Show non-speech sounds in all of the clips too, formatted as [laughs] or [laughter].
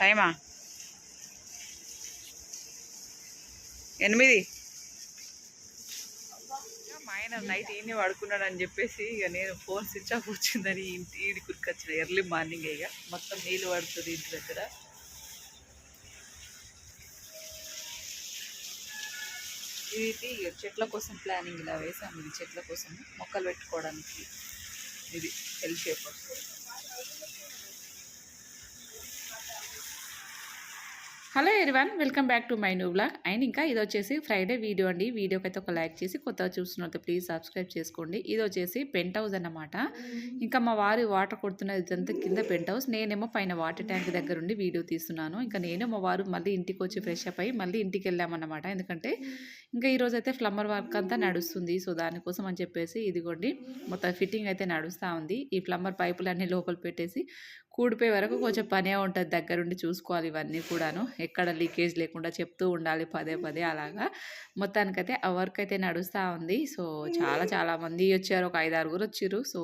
టైమా? ఎనిమిది? మా ఆయన నైట్ ఈయన పడుకున్నాడు అని చెప్పేసి ఇక నేను ఫోన్ స్విచ్ ఆఫ్ వచ్చిందని ఇంటి ఈడి కురికొచ్చిన ఎర్లీ మార్నింగ్ ఇక మొత్తం నీళ్ళు పడుతుంది ఇంటి దగ్గర. ఇది ఇక చెట్ల కోసం ప్లానింగ్ ఇలా వేసాము ఇది చెట్ల కోసం. మొక్కలు పెట్టుకోవడానికి ఇది L shape hello everyone welcome back to my new blog and ఇంకా ఇది వచ్చేసి ఫ్రైడే వీడియో అండి. వీడియోకి అయితే ఒక లైక్ చేసి కొత్తగా చూస్తున్నట్టు ప్లీజ్ సబ్స్క్రైబ్ చేసుకోండి. ఇది వచ్చేసి పెంట్ హౌస్ అన్నమాట ఇంకా మా వారి వాటర్ కొడుతున్నది ఇదంతా కింద పెంట్ హౌస్ నేనేమో పైన వాటర్ ట్యాంక్ దగ్గర ఉండి వీడియో తీస్తున్నాను. ఇంకా నేను మా వారు మళ్ళీ ఇంటికి వచ్చి ఫ్రెష్ అప్ అయ్యి మళ్ళీ ఇంటికి వెళ్ళామన్నమాట ఎందుకంటే ఇంకా ఈరోజు అయితే ఫ్లమ్మర్ వర్క్ అంతా నడుస్తుంది. సో దానికోసం అని చెప్పేసి ఇదిగోండి మొత్తం ఫిట్టింగ్ అయితే నడుస్తూ ఉంది. ఈ ప్లంబర్ పైపులు అన్నీ లోపల పెట్టేసి కూడిపోయే వరకు కొంచెం పనే ఉంటుంది దగ్గరుండి చూసుకోవాలి ఇవన్నీ కూడాను. ఎక్కడ లీకేజ్ లేకుండా చెప్తూ ఉండాలి పదే పదే అలాగా. మొత్తానికైతే ఆ వర్క్ అయితే నడుస్తూ ఉంది. సో చాలా చాలా మంది వచ్చారు. ఒక ఐదు ఆరుగురు వచ్చారు సో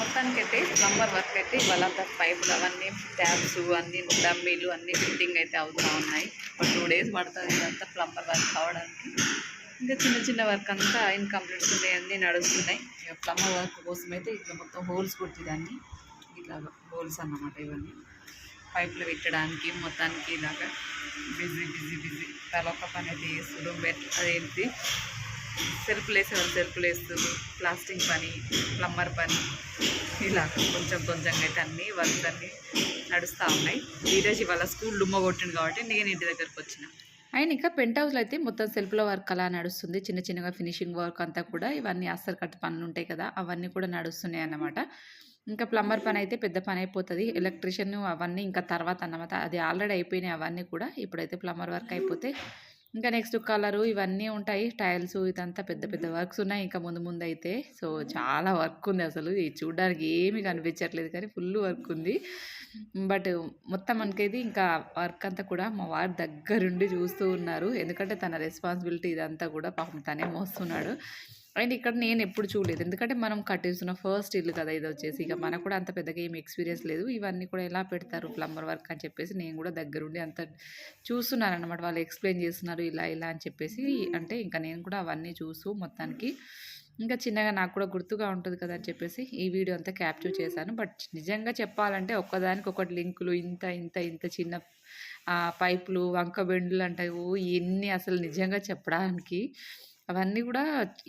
మొత్తానికైతే ప్లంబర్ వర్క్ అయితే ఇవాళ పైపులు అవన్నీ ట్యాబ్స్ అన్ని డమ్మీలు అన్ని ఫిట్టింగ్ అయితే అవుతూ ఉన్నాయి. ఒక టూ డేస్ పడుతుంది ఇదంతా ప్లంబర్ వర్క్ అవడానికి ఇంకా చిన్న చిన్న వర్క్ అంతా ఇన్కంప్లీట్స్ ఉన్నాయి అన్నీ నడుస్తున్నాయి. ప్లంబర్ వర్క్ కోసం అయితే ఇట్లా మొత్తం హోల్స్ కొట్టిదాన్ని ఇట్లా హోల్స్ అన్నమాట ఇవన్నీ. పైపులు పెట్టడానికి మొత్తానికి ఇలాగా బిజీ బిజీ బిజీ. తలొక్క పని అయితే చేస్తుండ్రు బెట్ అదేంటి? సెల్ఫ్లు వేసేవాళ్ళు సెల్ఫ్లు వేస్తున్నారు ప్లాస్టింగ్ పని ప్లంబర్ పని ఇలా కొంచెం కొంచెంగా అయితే అన్నీ వర్క్స్ అన్నీ నడుస్తూ ఉన్నాయి. ఈరోజు ఇవాళ స్కూల్ డుమ్మ కొట్టింది కాబట్టి నేను ఇంటి దగ్గరకు వచ్చిన. అండ్ ఇంకా పెంట్ హౌస్లో అయితే మొత్తం సెల్ఫ్లో వర్క్ అలా నడుస్తుంది. చిన్న చిన్నగా ఫినిషింగ్ వర్క్ అంతా కూడా ఇవన్నీ అస్సలు కట్ పనులు ఉంటాయి కదా అవన్నీ కూడా నడుస్తున్నాయి అన్నమాట. ఇంకా ప్లంబర్ పని అయితే పెద్ద పని అయిపోతుంది ఎలక్ట్రిషియన్ అవన్నీ ఇంకా తర్వాత అన్నమాట. అది ఆల్రెడీ అయిపోయినాయి అవన్నీ కూడా. ఇప్పుడైతే ప్లంబర్ వర్క్ అయిపోతే ఇంకా నెక్స్ట్ కలరు ఇవన్నీ ఉంటాయి. టైల్స్ ఇదంతా పెద్ద పెద్ద వర్క్స్ ఉన్నాయి ఇంకా ముందు ముందు అయితే సో చాలా వర్క్ ఉంది అసలు. ఇది చూడడానికి ఏమీ కనిపించట్లేదు కానీ ఫుల్ వర్క్ ఉంది. బట్ మొత్తం మనకైతే ఇంకా వర్క్ అంతా కూడా మా వారి దగ్గరుండి చూస్తూ ఉన్నారు. ఎందుకంటే తన రెస్పాన్సిబిలిటీ ఇదంతా కూడా పాపం తనే మోస్తున్నాడు. అండ్ ఇక్కడ నేను ఎప్పుడు చూడలేదు. ఎందుకంటే మనం కట్టిస్తున్న ఫస్ట్ ఇల్లు కదా ఇది వచ్చేసి. ఇక మనకు కూడా అంత పెద్దగా ఏం ఎక్స్పీరియన్స్ లేదు. ఇవన్నీ కూడా ఎలా పెడతారు ప్లంబర్ వర్క్ అని చెప్పేసి నేను కూడా దగ్గరుండి అంత చూస్తున్నాను అనమాట వాళ్ళు ఎక్స్ప్లెయిన్ చేస్తున్నారు ఇలా ఇలా అని చెప్పేసి. అంటే ఇంకా నేను కూడా అవన్నీ చూస్తూ మొత్తానికి. ఇంకా చిన్నగా నాకు కూడా గుర్తుగా ఉంటుంది కదా అని చెప్పేసి ఈ వీడియో అంతా క్యాప్చర్ చేశాను. బట్ నిజంగా చెప్పాలంటే ఒక్కదానికి ఒకటి లింకులు ఇంత ఇంత ఇంత చిన్న పైపులు వంక బెండులు అంటాయి. ఇవన్నీ అసలు నిజంగా చెప్పడానికి అవన్నీ కూడా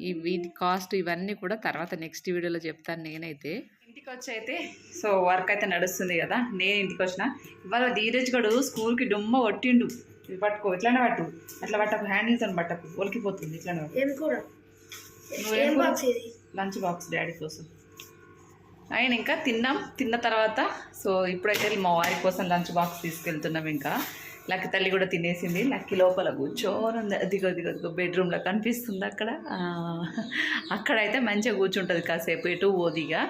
ఈ వీటి కాస్ట్ ఇవన్నీ కూడా తర్వాత నెక్స్ట్ వీడియోలో చెప్తాను నేనైతే. ఇంటికి వచ్చి అయితే సో వర్క్ అయితే నడుస్తుంది కదా నేను ఇంటికి వచ్చిన ఇవాళ ధీరజ్ గడు స్కూల్కి డుమ్మ కొట్టిండు. పట్టుకో ఇట్లానే పట్టు. అట్లా పట్టకు హ్యాండిల్తో పట్టకు. ఒలికిపోతుంది ఇట్లానే పట్టు. లంచ్ బాక్స్ డాడీ కోసం. ఆయన ఇంకా తిన్నాం. తిన్న తర్వాత సో ఇప్పుడైతే మా వారి కోసం లంచ్ బాక్స్ తీసుకెళ్తున్నాం ఇంకా. లక్కి తల్లి కూడా తినేసింది. లక్కి లోపల కూర్చోనుంది అదిగో అదిగో అదిగో బెడ్రూమ్లో కనిపిస్తుంది అక్కడ. అక్కడైతే మంచిగా కూర్చుంటుంది కాసేపు ఎటు ఓదిగా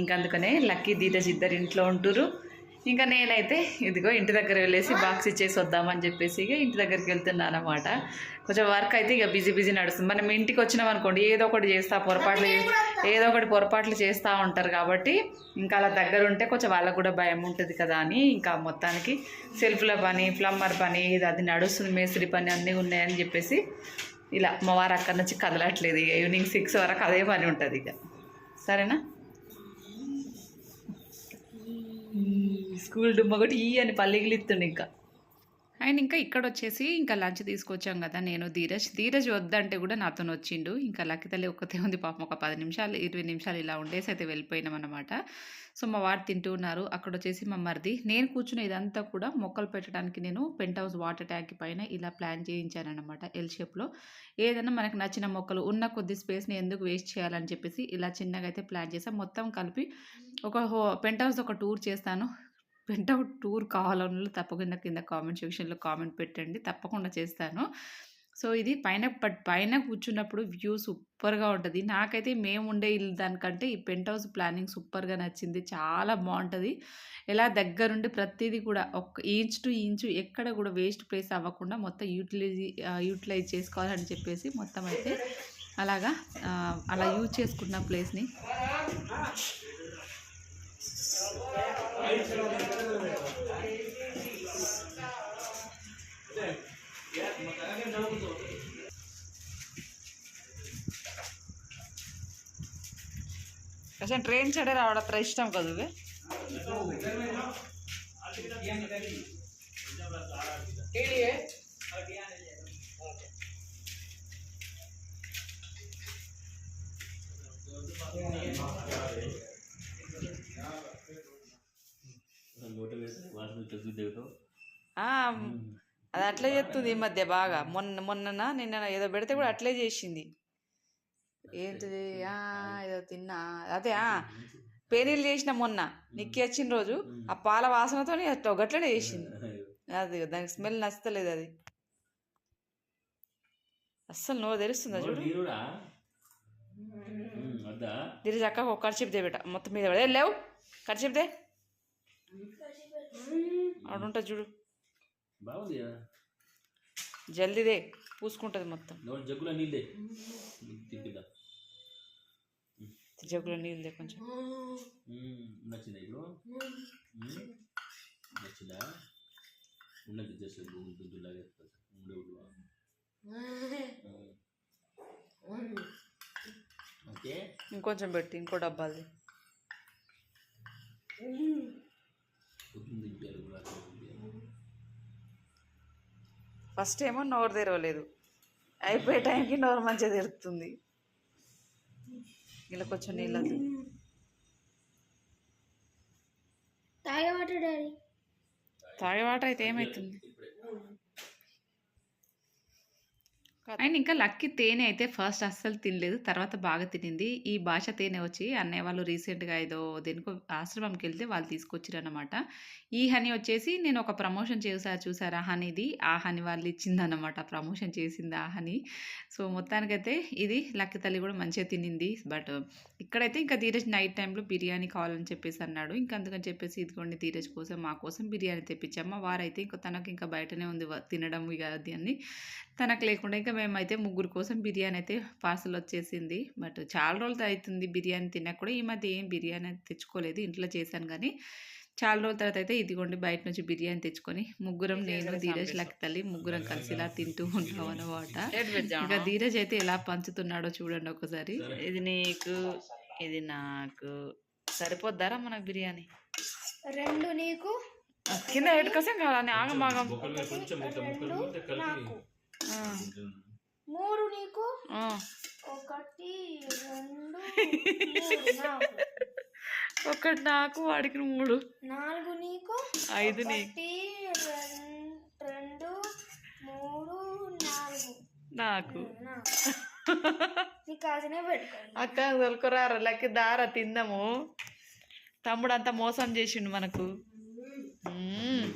ఇంకా. అందుకనే లక్కీ ధీరజ్ ఇద్దరు ఇంట్లో ఉంటురు ఇంకా నేనైతే ఇదిగో ఇంటి దగ్గర వెళ్ళేసి బాక్స్ ఇచ్చేసి వద్దామని చెప్పేసి ఇక ఇంటి దగ్గరికి వెళ్తున్నాను అనమాట కొంచెం వర్క్ అయితే ఇక బిజీ బిజీ నడుస్తుంది. మనం ఇంటికి వచ్చినాం అనుకోండి ఏదో ఒకటి చేస్తా పొరపాట్లు ఏదో ఒకటి పొరపాట్లు చేస్తూ ఉంటారు కాబట్టి ఇంకా అలా దగ్గర ఉంటే కొంచెం వాళ్ళకు కూడా భయం ఉంటుంది కదా అని ఇంకా మొత్తానికి సెల్ఫ్ల పని ప్లంబర్ పని ఇది అది నడుస్తుంది మేస్త్రి పని అన్నీ ఉన్నాయని చెప్పేసి ఇలా మా వారు అక్కడి నుంచి కదలట్లేదు. ఇక ఈవినింగ్ సిక్స్ వరకు అదే పని ఉంటుంది ఇక. సరేనా? స్కూల్ డుమ్మ ఒకటి ఈ అని పల్లిగిలిస్తుండే ఇంకా. అండ్ ఇంకా ఇక్కడ వచ్చేసి ఇంకా లంచ్ తీసుకొచ్చాం కదా నేను ధీరజ్. ధీరజ్ వద్దంటే కూడా నాతో వచ్చిండు. ఇంకా లక్కితల్లి ఒక్కతే ఉంది పాపం ఒక పది నిమిషాలు ఇరవై నిమిషాలు ఇలా ఉండేసి అయితే వెళ్ళిపోయినాం అనమాట సో మా వారు తింటూ ఉన్నారు. అక్కడ వచ్చేసి మా మరిది. నేను కూర్చున్న ఇదంతా కూడా మొక్కలు పెట్టడానికి నేను పెంట్ హౌస్ వాటర్ ట్యాంక్ పైన ఇలా ప్లాన్ చేయించానమాట ఎల్ షేప్లో ఏదైనా మనకు నచ్చిన మొక్కలు ఉన్న కొద్ది స్పేస్ని ఎందుకు వేస్ట్ చేయాలని చెప్పేసి ఇలా చిన్నగా అయితే ప్లాన్ చేసాం మొత్తం కలిపి ఒక హో పెంట్ హౌస్ ఒక టూర్ చేస్తాను. పెంట్ అవుట్ టూర్ కావాలన్న తప్పకుండా కింద కామెంట్ సెక్షన్లో కామెంట్ పెట్టండి. తప్పకుండా చేస్తాను. సో ఇది పైన పట్ పైన కూర్చున్నప్పుడు వ్యూ సూపర్గా ఉంటుంది. నాకైతే మేము ఉండే ఇల్లు దానికంటే ఈ పెంట్ హౌస్ ప్లానింగ్ సూపర్గా నచ్చింది. చాలా బాగుంటుంది. ఎలా దగ్గరుండి ప్రతిదీ కూడా ఒక ఇంచ్ టు ఇంచు ఎక్కడ కూడా వేస్ట్ ప్లేస్ అవ్వకుండా మొత్తం యూటిలైజ్ యూటిలైజ్ చేసుకోవాలని చెప్పేసి మొత్తం అయితే అలాగా అలా యూజ్ చేసుకున్న ప్లేస్ని. అసలు ట్రైన్ చెడే రావడం అత్ర ఇష్టం కదా ಹೇಳಿ అది అట్లే చేస్తుంది ఈ మధ్య బాగా. మొన్న మొన్న నిన్న ఏదో పెడితే కూడా అట్లే చేసింది. ఏంటిది? ఆ, ఏదో తిన్నా. అదే పేనీళ్ళు చేసిన మొన్న నిక్కి వచ్చిన రోజు ఆ పాల వాసనతో గట్లనే చేసింది. అది దానికి స్మెల్ నచ్చలేదు అది. అస్సలు నోరు తెరుస్తుందా చూడు. దీని చక్కగా ఒక ఖర్చు బిడ్డ మొత్తం మీద లేవు. ఖర్చు దే ఆడ ఉంటుంది చూడు. బాగుంది జల్దీదే పూసుకుంటుంది మొత్తం. నోటి జగ్గులో నీళ్ళే జగ్గులో నీళ్ళదే కొంచెం. నచ్చిందా ఇప్పుడు. నచ్చిందా? ఉన్నది జస్ట్ దుద్దులాగా ఉండే ఉడువా ఓకే. ఇంకొంచెం పెట్టి ఇంకో డబ్బాది ఫస్ట్ ఏమో నోరు తెరవలేదు. అయిపోయే టైంకి నోరు మంచిగా తెరుతుంది. ఇలా కొంచెం నీళ్ళది తాగేవాట డాడీ. తాగే వాటర్ అయితే ఏమవుతుంది అండ్ ఇంకా లక్కీ తేనె అయితే ఫస్ట్ అస్సలు తినలేదు తర్వాత బాగా తినింది. ఈ భాష తేనె వచ్చి అన్నయ్య వాళ్ళు రీసెంట్గా ఏదో దేనికో ఆశ్రమంకి వెళ్తే వాళ్ళు తీసుకొచ్చారు అనమాట ఈ హనీ వచ్చేసి నేను ఒక ప్రమోషన్ చేసా చూసారా? హనీది. ఆ హనీ వాళ్ళు ఇచ్చిందన్నమాట ప్రమోషన్ చేసింది ఆ హనీ. సో మొత్తానికైతే ఇది లక్కీ తల్లి కూడా మంచిగా తినింది. బట్ ఇక్కడైతే ఇంకా ధీరజ్ నైట్ టైంలో బిర్యానీ కావాలని చెప్పేసి అన్నాడు. ఇంకా అందుకని చెప్పేసి ఇదిగోండి ధీరజ్ కోసం మా కోసం బిర్యానీ తెప్పించాము వారైతే ఇంకా తనకు ఇంకా బయటనే ఉంది తినడం ఇక అది అని. తనకు లేకుండా ఇంకా మేమైతే ముగ్గురు కోసం బిర్యానీ అయితే పార్సల్ వచ్చేసింది. బట్ చాలా రోజులు అవుతుంది బిర్యానీ తిన్నా కూడా. ఈ మధ్య ఏం బిర్యానీ అయితే తెచ్చుకోలేదు. ఇంట్లో చేశాను కానీ చాలా రోజుల తర్వాత అయితే ఇదిగోండి బయట నుంచి బిర్యానీ తెచ్చుకొని ముగ్గురం నేను ధీరజ్ లక్ తల్లి ముగ్గురం కలిసి ఇలా తింటూ [laughs] ఉంటాం అనమాట ఇంకా ధీరజ్ అయితే ఎలా పంచుతున్నాడో చూడండి ఒకసారి. ఇది నీకు ఇది నాకు. సరిపోద్దారా మనకు బిర్యానీ? రెండు నీకు కింద ఎటు కోసం కావాలని ఆగమాగం మూడు నీకు? ఒకటి రెండు [laughs] ఒకటి నాకు వాడికి మూడు. నాలుగు నీకు? ఐదు నీకు రెండు మూడు నాలుగు. నాకు. అక్క తొలుకురారా లక్కి దారా తిందాము. తమ్ముడు అంతా మోసం చేసిండు మనకు. మ్మ్.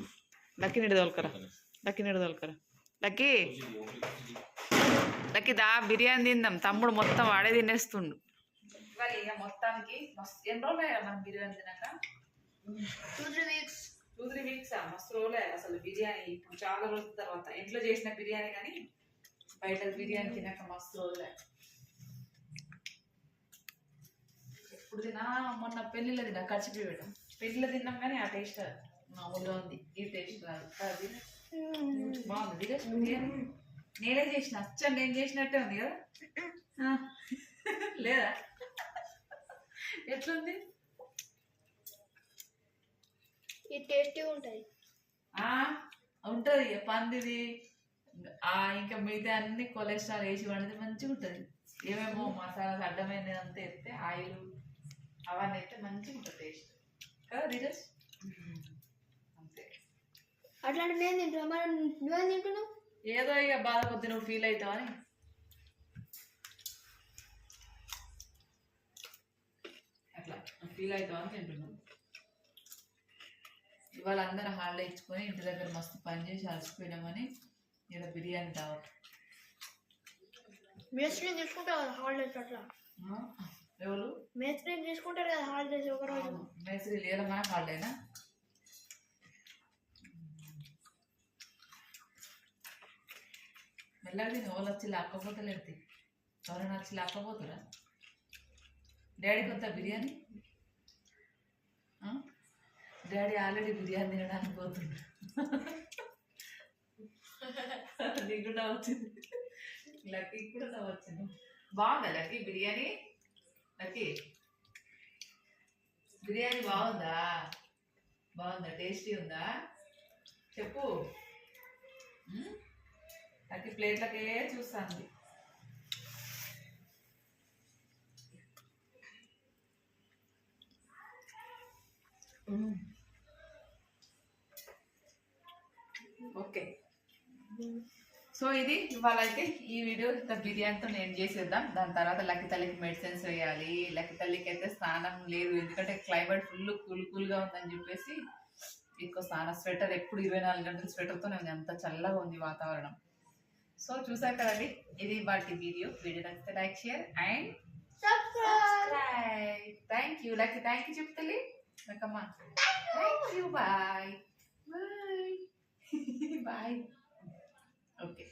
లక్కీ నీడు తోలుకరా. లక్కీ నీడు తోలుకరా. లక్కీ? లక్కీ దా బిర్యానీ తిందాం. తమ్ముడు మొత్తం వాడే తినేస్తుండు. ఇక మొత్తానికి. మస్తు ఎన్ని రోజులు అయ్యా మనం biryani తినాక? Two three weeks two three weeks మస్తు రోజులే అసలు బిర్యానీ. ఇప్పుడు చాలా రోజుల తర్వాత. ఇంట్లో చేసిన బిర్యానీ కానీ బయట బిర్యానీ తినాక మస్తు రోజులే. ఎప్పుడు తిన్నా? మొన్న పెళ్ళిలో తిన్నా. ఖర్చు పెట్టాం. పెళ్ళిలో తిన్నాం కానీ ఆ టేస్ట్ మామూలుగా ఉంది. ఈ టేస్ట్ రాదు. అది బాగుంది నేనే చేసిన. అచ్చం నేను చేసినట్టే ఉంది కదా? ఆ. లేదా? ఎట్లుంది? ఇది టేస్టీగా ఉంటుంది. ఆ ఉంటుంది. పందిది ఆ ఇంకా మిగతా అన్ని కొలెస్ట్రాల్ వేసి వండితే మంచిగా ఉంటుంది. ఏమేమో మసాలాస్ అడ్డమైనది అంతా ఎత్తే ఆయిల్ అవన్నీ అయితే మంచిగా ఉంటుంది టేస్ట్. కదా అట్లాంటి నేను తింటున్నా. మరి నువ్వేం తింటున్నావు? ఏదో ఇక బాధ కొద్ది నువ్వు ఫీల్ అవుతావని. అట్లా ఫీల్ అవుతావని తింటున్నాను ఇవాళ అందరూ హాలిడే ఇచ్చుకొని ఇంటి దగ్గర మస్తు పని చేసి అలసిపోయినామని ఇక్కడ బిర్యానీ తావట్ మేస్త్రీ తీసుకుంటారు కదా హాలిడేస్ అట్లా? ఎవరు? మేస్త్రీ తీసుకుంటారు కదా హాలిడేస్ ఒక రోజు మేస్త్రి మన హాలిడేనా మెల్లగా తిని. వాళ్ళు వచ్చి లాక్కపోతే లేదు ఎవరైనా వచ్చి లాక్కపోతురా? డాడీ కొంత బిర్యానీ? డాడీ ఆల్రెడీ బిర్యానీ తినడానికి పోతున్నా [laughs] నీకు కూడా వచ్చింది లక్కీ కూడా వచ్చింది బాగుందా లక్కీ బిర్యానీ? లక్కీ బిర్యానీ బాగుందా? బాగుందా? టేస్టీ ఉందా? చెప్పు. లక్కీ ప్లేట్లకే చూస్తాంది. ఓకే. సో ఇది ఇవాళ అయితే ఈ వీడియో ఇంత బిర్యానీతో నేను చేసేద్దాం. దాని తర్వాత లక్కీ తల్లికి మెడిసిన్స్ వేయాలి. లక్కీ తల్లికి అయితే స్నానం లేదు. ఎందుకంటే క్లైమేట్ ఫుల్ కూల్ కూల్గా ఉందని చెప్పేసి ఎక్కువ స్నానం స్వెటర్ ఎప్పుడు ఇరవై నాలుగు గంటల స్వెటర్తోనే ఉంది అంత చల్లగా ఉంది వాతావరణం. సో చూసారు కదండి ఇది వాటి వీడియో వీడియో నచ్చితే like share and subscribe thank you like thank you చెప్తలే నాకమ్మ thank you bye bye bye okay